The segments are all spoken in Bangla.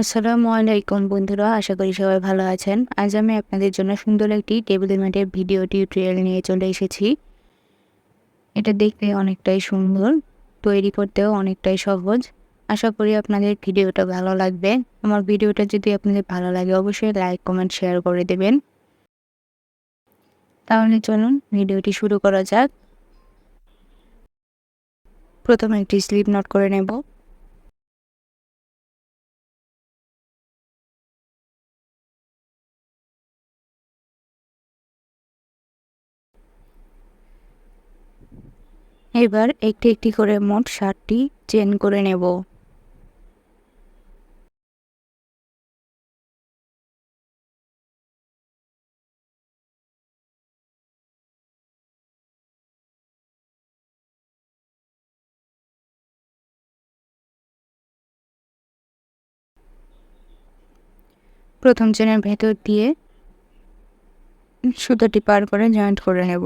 আসসালামু আলাইকুম বন্ধুরা, আশা করি সবাই ভালো আছেন। আজ আমি আপনাদের জন্য সুন্দর একটি টেবিল ম্যাটের ভিডিও টিউটোরিয়াল নিয়ে চলে এসেছি। এটা দেখতে অনেকটাই সুন্দর, তৈরি করতেও অনেকটাই সহজ। আশা করি আপনাদের ভিডিওটা ভালো লাগবে। আমার ভিডিওটা যদি আপনাদের ভালো লাগে, অবশ্যই লাইক, কমেন্ট, শেয়ার করে দেবেন। তাহলে চলুন ভিডিওটি শুরু করা যাক। প্রথমে একটি স্লিপ নোট করে নেব। এবার একটি একটি করে মোট ষাটটি চেন করে নেব। প্রথম চেনের ভেতর দিয়ে সুতোটি পার করে জয়েন্ট করে নেব।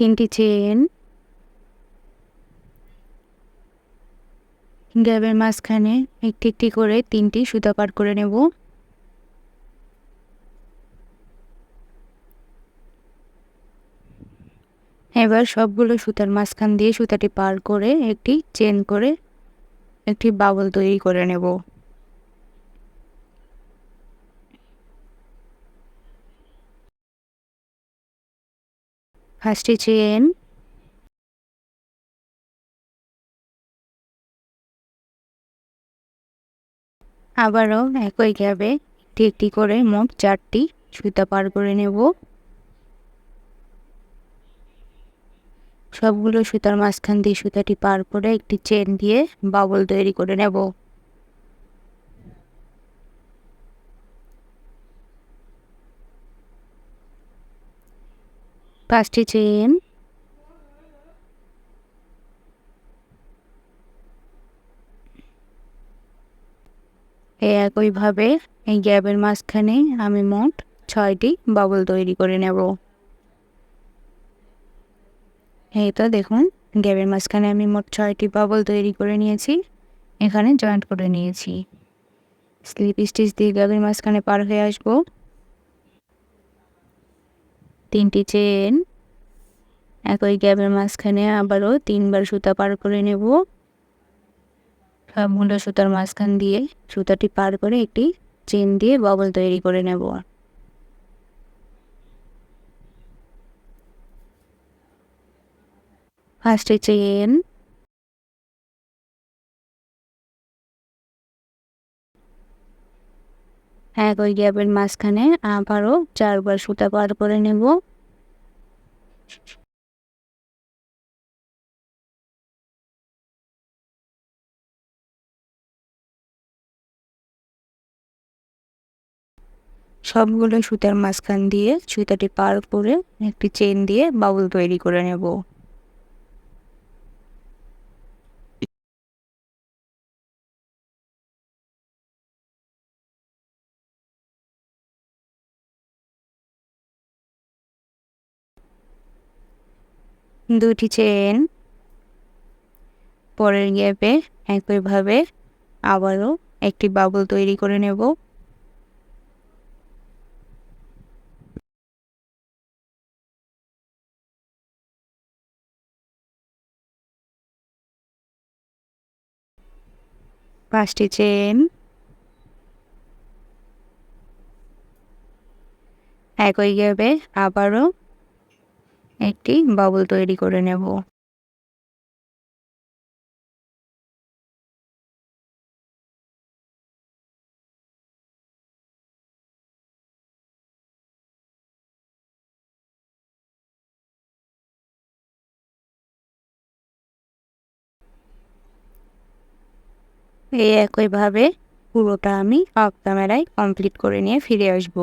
তিনটি চেন গ্যাবের মাঝখানে একটি একটি করে তিনটি সুতা পার করে নেব। এবার সবগুলো সুতার মাঝখান দিয়ে সুতাটি পার করে একটি চেন করে একটি বাবল তৈরি করে নেব। ফার্স্টে চেন আবারও একই গ্যাবে একটি একটি করে মোট চারটি সুতা পার করে নেব। সবগুলো সুতার মাঝখান দিয়ে সুতাটি পার করে একটি চেন দিয়ে বাবল তৈরি করে নেব। পাঁচটি চেন একইভাবে এই গ্যাপের মাঝখানে আমি মোট ছয়টি বাবল তৈরি করে নেব। এই তো দেখুন, গ্যাপের মাঝখানে আমি মোট ছয়টি বাবল তৈরি করে নিয়েছি, এখানে জয়েন্ট করে নিয়েছি। স্লিপ স্টিচ দিয়ে গ্যাপের মাঝখানে পার হয়ে আসব। তিনটি চেন, একই গ্যাপের মাঝখানে আবারও তিনবার সুতা পার করে নেব। সবগুলো সুতার মাঝখান দিয়ে সুতাটি পার করে একটি চেন দিয়ে ববল তৈরি করে নেব। ফার্স্টে চেন একই গ্যাপের মাঝখানে আবারও চারবার সুতা পার করে নেব। সবগুলো সুতার মাঝখান দিয়ে সুতাটি পার করে একটি চেন দিয়ে বাউল তৈরি করে নেব। দুটি চেন পরের গ্যাপে একইভাবে আবারও একটি বাবল তৈরি করে নেব। পাঁচটি চেন একই গ্যাপে আবারও একটি বাবল তৈরি করে নেব। এই একইভাবে পুরোটা আমি অফ ক্যামেরায় কমপ্লিট করে নিয়ে ফিরে আসব।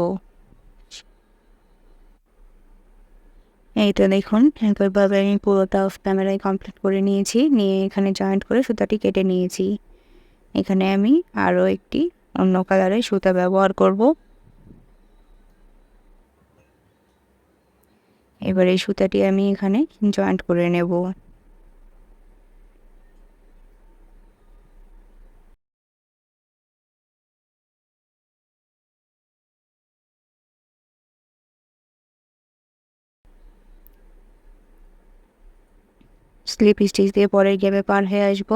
এই তো দেখুন একইভাবে আমি পুরোটা অফ ক্যামেরায় কমপ্লিট করে নিয়েছি, নিয়ে এখানে জয়েন্ট করে সুতাটি কেটে নিয়েছি। এখানে আমি আরও একটি অন্য কালারের সুতা ব্যবহার করব। এবার এই সুতাটি আমি এখানে জয়েন্ট করে নেব। স্লিপ স্টিচ দিয়ে পরের গেমে পার হয়ে আসব।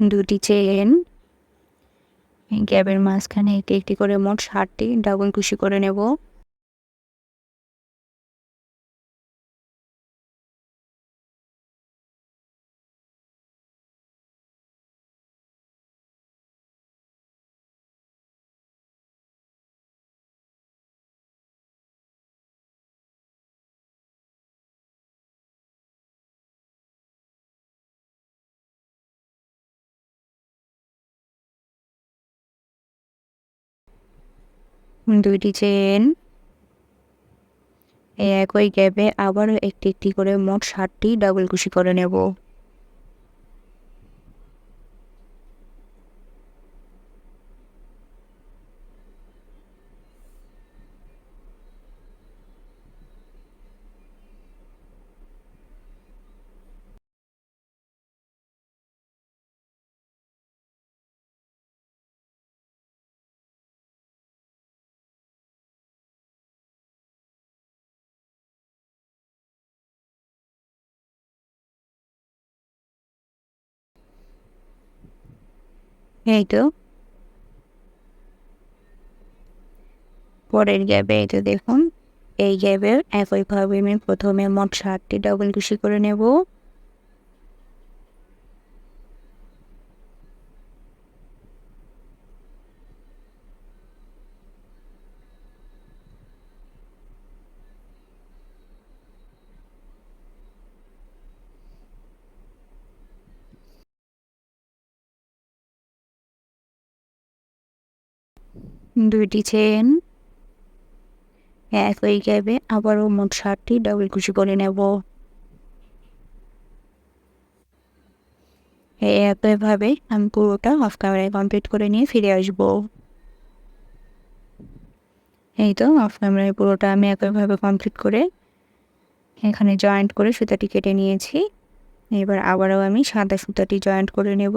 দুটি চেন গ্যাপের মাঝখানে একটি একটি করে মোট ষাটটি ডাবল কুশি করে নেব। দুইটি চেন। এই একই গ্যাপে আবারও একটি একটি করে মোট ষাটটি ডাবল কুশি করে নেব। এই তো। পরের গ্যাপে এই তো দেখুন। এই গ্যাপের একইভাবে আমি প্রথমে মোট ষাটটি ডাবল কুশি করে নেব। দুইটি চেন। একই গ্যাপে আবারও মোট ষাটটি ডাবল কুচি করে নেব। একইভাবে আমি পুরোটা অফ ক্যামেরায় কমপ্লিট করে নিয়ে ফিরে আসব। এই তো অফ ক্যামেরায় পুরোটা আমি একইভাবে কমপ্লিট করে এখানে জয়েন্ট করে সুতাটি কেটে নিয়েছি। এবার আবারও আমি সাদা সুতাটি জয়েন্ট করে নেব।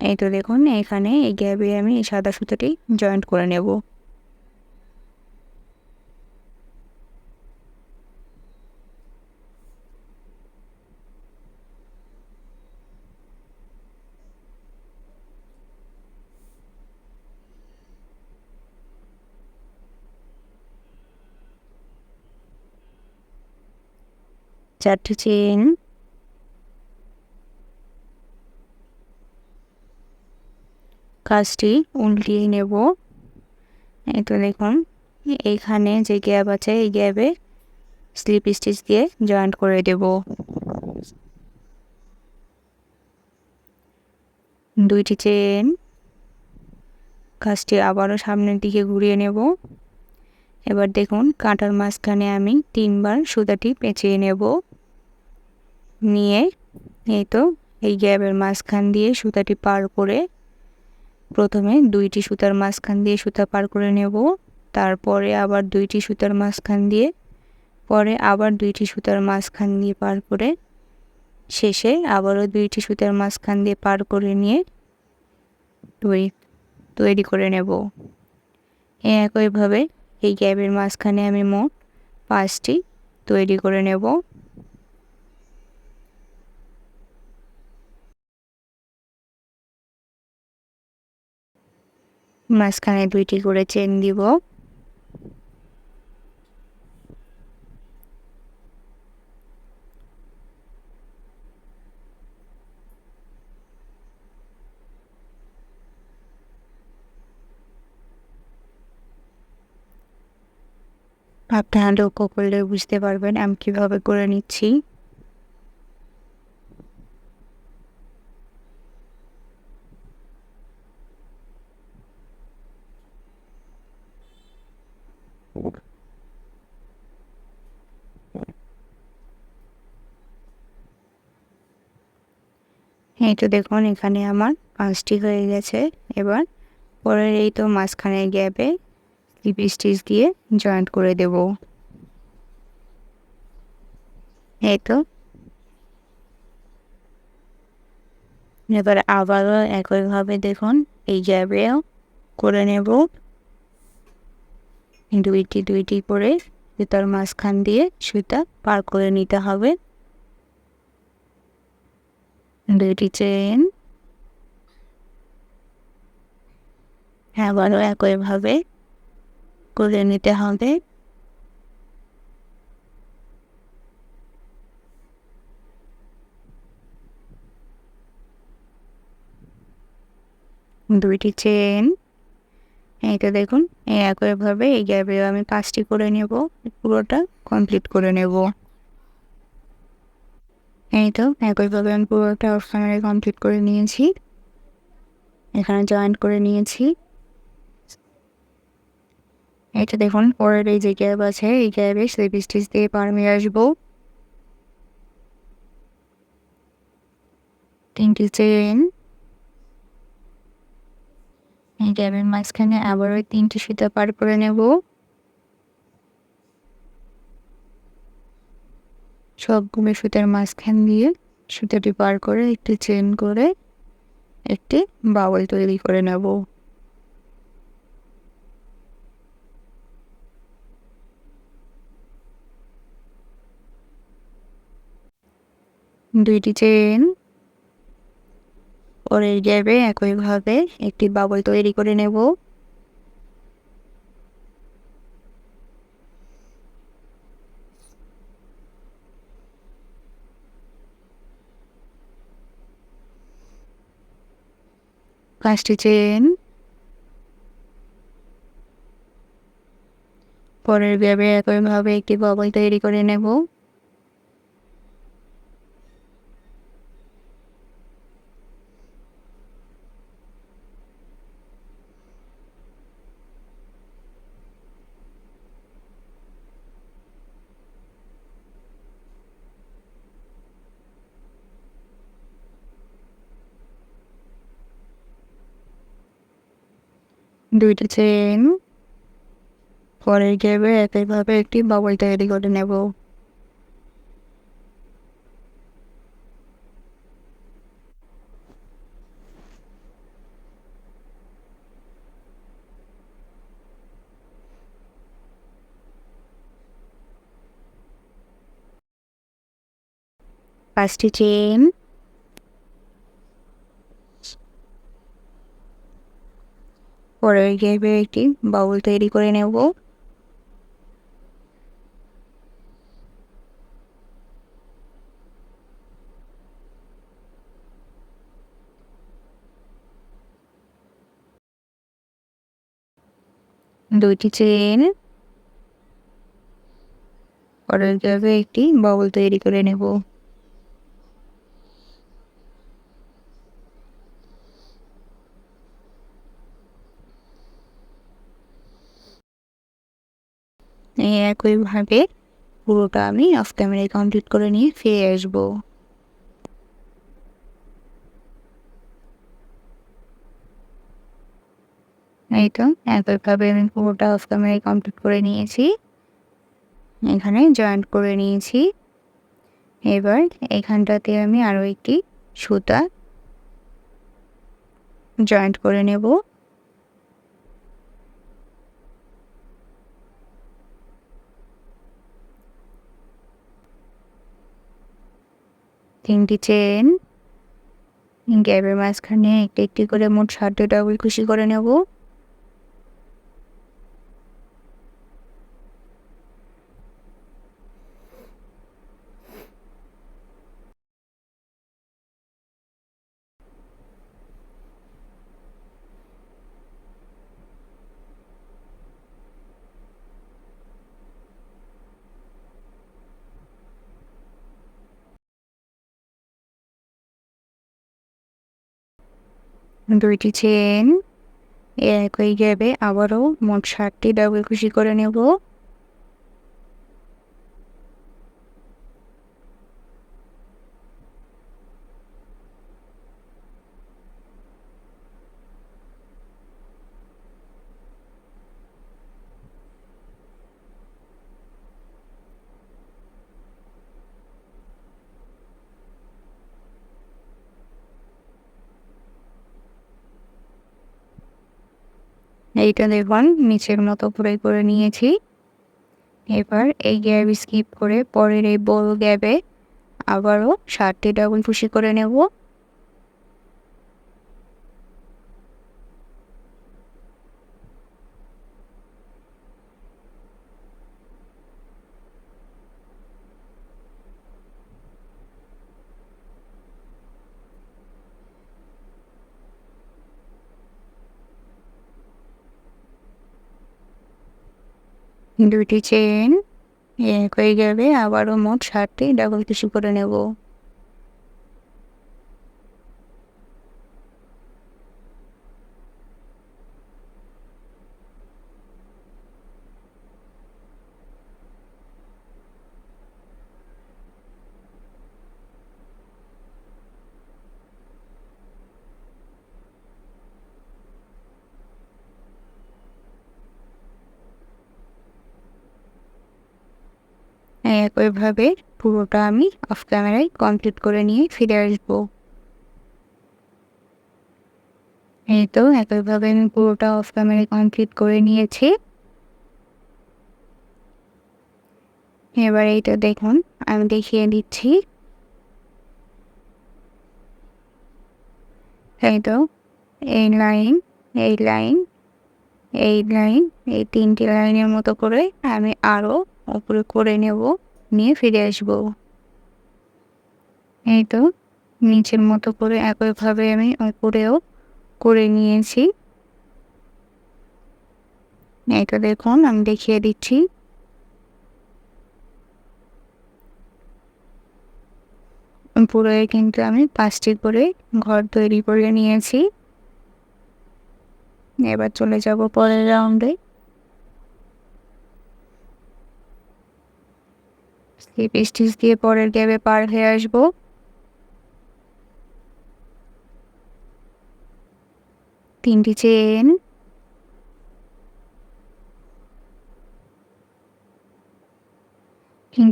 এই তো দেখুন, এখানে এই গ্যাপে আমি এই সাদা সুতোটি জয়েন্ট করে নেব। চারটি চেন কাজটি উল্টিয়ে নেব। এই তো দেখুন, এইখানে যে গ্যাপ আছে, এই গ্যাপে স্লিপ স্টিচ দিয়ে জয়েন্ট করে দেব। দুইটি চেন কাজটি আবারও সামনের দিকে ঘুরিয়ে নেব। এবার দেখুন, কাঁটার মাঝখানে আমি তিনবার সুতাটি পেঁচিয়ে নেব। নিয়ে এই তো এই গ্যাপের মাঝখান দিয়ে সুতাটি পার করে প্রথমে দুইটি সুতার মাঝখান দিয়ে সুতা পার করে নেব, তারপরে আবার দুইটি সুতার মাঝখান দিয়ে, পরে আবার দুইটি সুতার মাঝখান দিয়ে পার করে, শেষে আবারও দুইটি সুতার মাঝখান দিয়ে পার করে নিয়ে তৈরি তৈরি করে নেব। একইভাবে এই গ্যাপের মাঝখানে আমি মোট পাঁচটি তৈরি করে নেব। মাঝখানে দুইটি করে চেন দিব। আপনারা লক্ষ্য করলে বুঝতে পারবেন আমি কীভাবে করে নিচ্ছি। এই তো দেখুন, এখানে আমার পাঁচটি হয়ে গেছে। এবার পরের এই তো মাঝখানে গ্যাপে স্লিপ স্টিচ দিয়ে জয়েন্ট করে দেব। এই তো। এবার আবারও একইভাবে দেখুন, এই গ্যাপেও করে নেব। দুইটি দুইটি করে সুতার মাঝখান দিয়ে সুতা পার করে নিতে হবে। দুইটি চেন আবারও একইভাবে। করে নিতে হবে। দুইটি চেন এইটা দেখুন, এই একইভাবে এই গ্যাপে আমি পাঁচটি করে নেব, পুরোটা কমপ্লিট করে নেব। এই তো একইভাবে আমি পুরোটা ওখানে কমপ্লিট করে নিয়েছি। এখানে জয়েন্ট করে নিয়েছি। এটা দেখুন, পরের এই যে গ্যাপ আছে, এই গ্যাপে স্লিপ স্টিচ দিয়ে পারমে আসব। তিনটি চেন এই গ্যাপের মাঝখানে আবার ওই তিনটি সুতা পার করে নেব। সবগুলো সুতার মাঝখান দিয়ে সুতাটি পার করে একটি চেন করে একটি বাউল তৈরি করে নেব। দুইটি চেন পরের গ্যাপে একইভাবে একটি বাবল তৈরি করে নেব। পাঁচটি চেন পরের ব্যাবে একইভাবে একটি ববল তৈরি করে নেব। দুইটা চেন পরের গ্যাপে একইভাবে একটি বাবল তৈরি করে নেব। পাঁচটি চেন পরের গ্যাপে একটি বাউল তৈরি করে নেব। দুইটি চেন পরের গ্যাপে একটি বাউল তৈরি করে নেব। একইভাবে পুরোটা আমি অফ ক্যামেরায় কমপ্লিট করে নিয়ে ফিরে আসব। এই তো একইভাবে আমি পুরোটা অফ ক্যামেরায় কমপ্লিট করে নিয়েছি। এখানে জয়েন্ট করে নিয়েছি। এবার এখানটাতে আমি আরও একটি সুতা জয়েন্ট করে নেব। তিনটি চেন গ্যাপের মাঝখানে একটি একটি করে মোট ষাটটা ডাবল খুশি করে নেব দুইটি চেন এক হয়ে যাবে আবারও মোট ষাটটি ডাবল খুশি করে নেব। এইটা দেখুন, নিচের মতো করে করে নিয়েছি। এবার এই গ্যাপ স্কিপ করে পরের এই বড় গ্যাপে আবারও সাতটি ডাবল খুশি করে নেব। দুটি চেন এক হয়ে যাবে আবারও মোট ষাটটি ডাবল কিছু করে নেব। একইভাবে পুরোটা আমি অফ ক্যামেরায় কমপ্লিট করে নিয়ে ফিরে আসব। এই তো, একইভাবে আমি পুরোটা অফ ক্যামেরায় কমপ্লিট করে নিয়েছি। এবার এইটা দেখুন, আমি দেখিয়ে দিচ্ছি। এই তো, এই লাইন এই লাইন এই লাইন এই তিনটি লাইনের মতো করে আমি আরও উপরে করে নেব। নিয়ে ফিরে আসব। এই তো, নিচের মতো করে একইভাবে আমি উপরেও করে নিয়েছি। এই তো দেখুন, আমি দেখিয়ে দিচ্ছি। পুরো কিন্তু আমি পাঁচটি করে ঘর তৈরি করে নিয়েছি। এবার চলে যাব পরের রাউন্ডে স্লিপ স্টিচ দিয়ে পরের গ্যাপে পার হয়ে আসব। তিনটি চেন।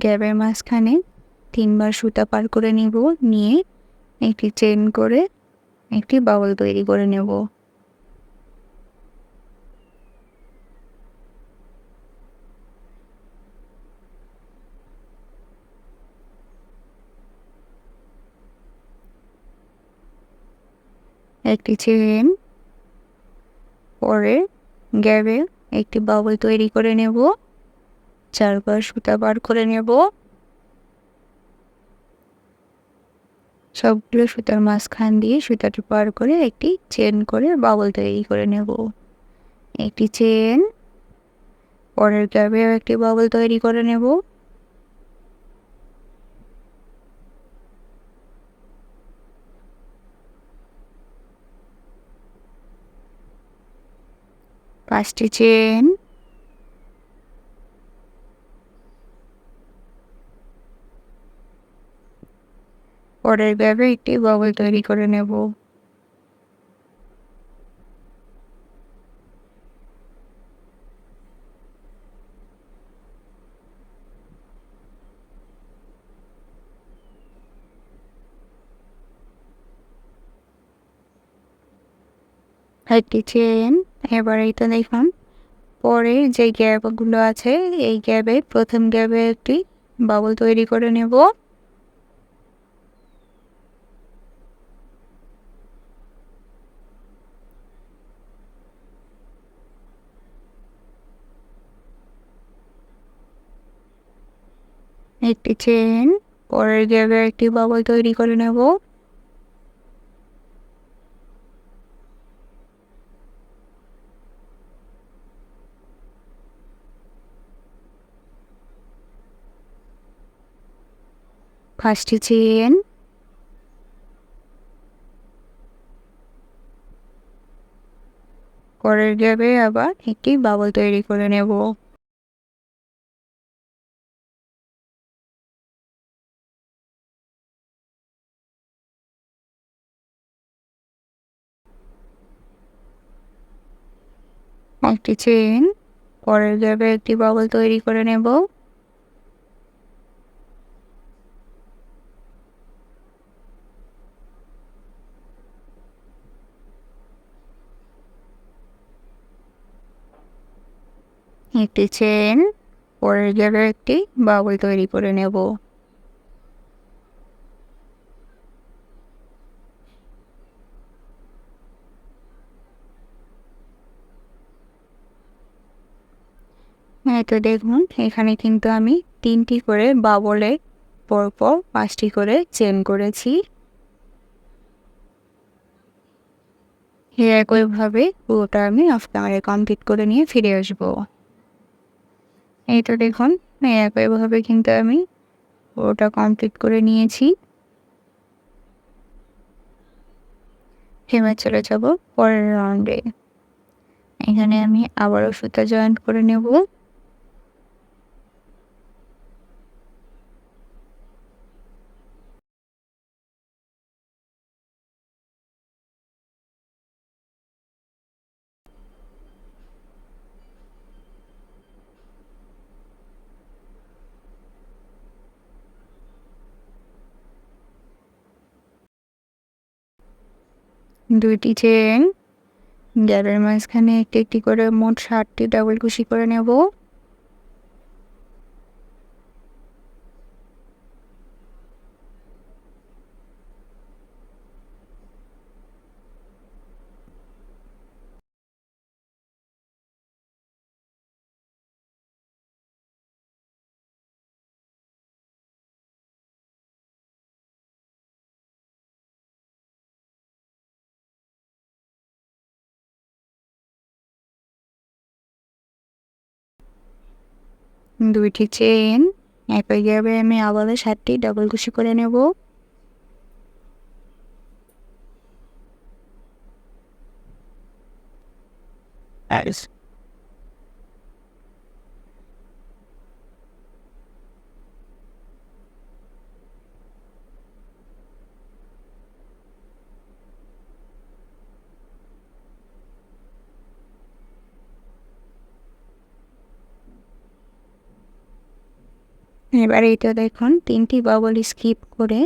গ্যাপের মাঝখানে তিনবার সুতা পার করে নিব, নিয়ে একটি চেন করে একটি বাউল তৈরি করে নেব। একটি চেন পরে গ্যাবে একটি বাবল তৈরি করে নেব। চারবার সুতা বার করে নেব। সবগুলো সুতার মাঝখান দিয়ে সুতাটি পার করে একটি চেন করে বাবল তৈরি করে নেব। একটি চেন পরের গ্যাবেও একটি বাবল তৈরি করে নেব। পাঁচটি চেন। পরের গ্যাপে একটি বাবল তৈরি করে নেব। একটি চেন। এবার এইটা দেখুন। পরে যে গ্যাপগুলো আছে, এই গ্যাপে প্রথম গ্যাপে একটি বাবল তৈরি করে নেব। একটি চেন পরের গ্যাপে একটি বাবল তৈরি করে নেব। পাঁচটি চেন পরের গ্যাপে আবার একটি বাবল তৈরি করে নেব। একটি চেন পরের গ্যাপে একটি বাবল তৈরি করে নেব। একটি চেন পরের জায়গায় একটি বাবল তৈরি করে নেব। তো দেখুন, এখানে কিন্তু আমি তিনটি করে বাবলে পরপর পাঁচটি করে চেন করেছি। একইভাবে পুরোটা আমি ক্যামেরায় কমপ্লিট করে নিয়ে ফিরে আসব। এই তো দেখুন একইভাবে কিন্তু আমি ওটা কমপ্লিট করে নিয়েছি। এবার চলে যাব পরের রাউন্ডে এখানে আমি আবারও সুতা জয়েন্ট করে নেব। দুইটি চেন গ্যারের মাঝখানে একটি একটি করে মোট ষাটটি ডাবল কুশি করে নেব। দুইটি চেন একইভাবে আমি আবারও সাতটি ডবল কুশি করে নেব। এবার এইটা দেখুন, তিনটি বাবল স্কিপ করে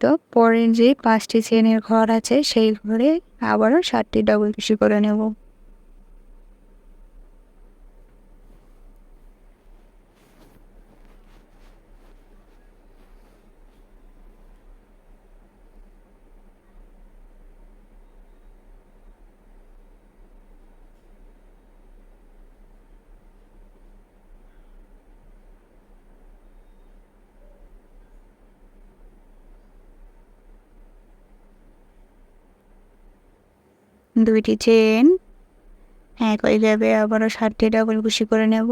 তো পরের যে পাঁচটি চেনের ঘর আছে, সেই ঘরে আবারও সাতটি ডবল কিছু করে নেব। দুইটি চেন এক হয়ে যাবে আবারও ষাটটি ডাবল কুশি করে নেব।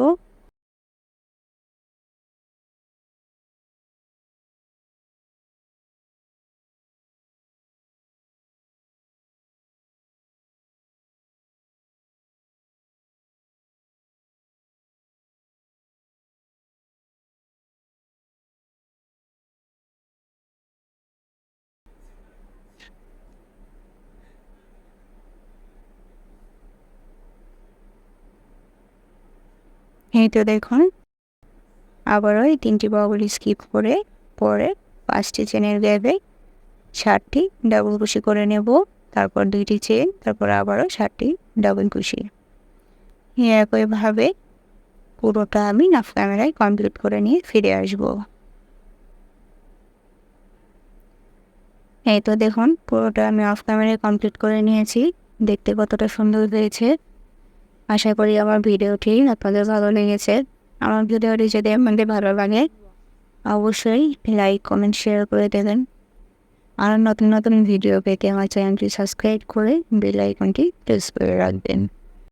এই তো দেখুন। আবারও এই তিনটি বাবল স্কিপ করে, পরে পাঁচটি চেনের গ্যাপে ষাটটি ডাবল কুশি করে নেব, তারপর দুইটি চেন তারপর আবারও ষাটটি ডাবল কুশি। একইভাবে পুরোটা আমি নাফ ক্যামেরায় কমপ্লিট করে নিয়ে ফিরে আসব। এই তো দেখুন, পুরোটা আমি অফ ক্যামেরায় কমপ্লিট করে নিয়েছি। দেখতে কতটা সুন্দর হয়েছে। আশা করি আমার ভিডিওটি আপনাদের ভালো লেগেছে। আমার ভিডিওটি যদি আপনাদের ভালো লাগে, অবশ্যই লাইক কমেন্ট শেয়ার করে দেবেন। আর নতুন নতুন ভিডিও পেতে আমার চ্যানেলটি সাবস্ক্রাইব করে বেল আইকনটি প্রেস করে রাখবেন।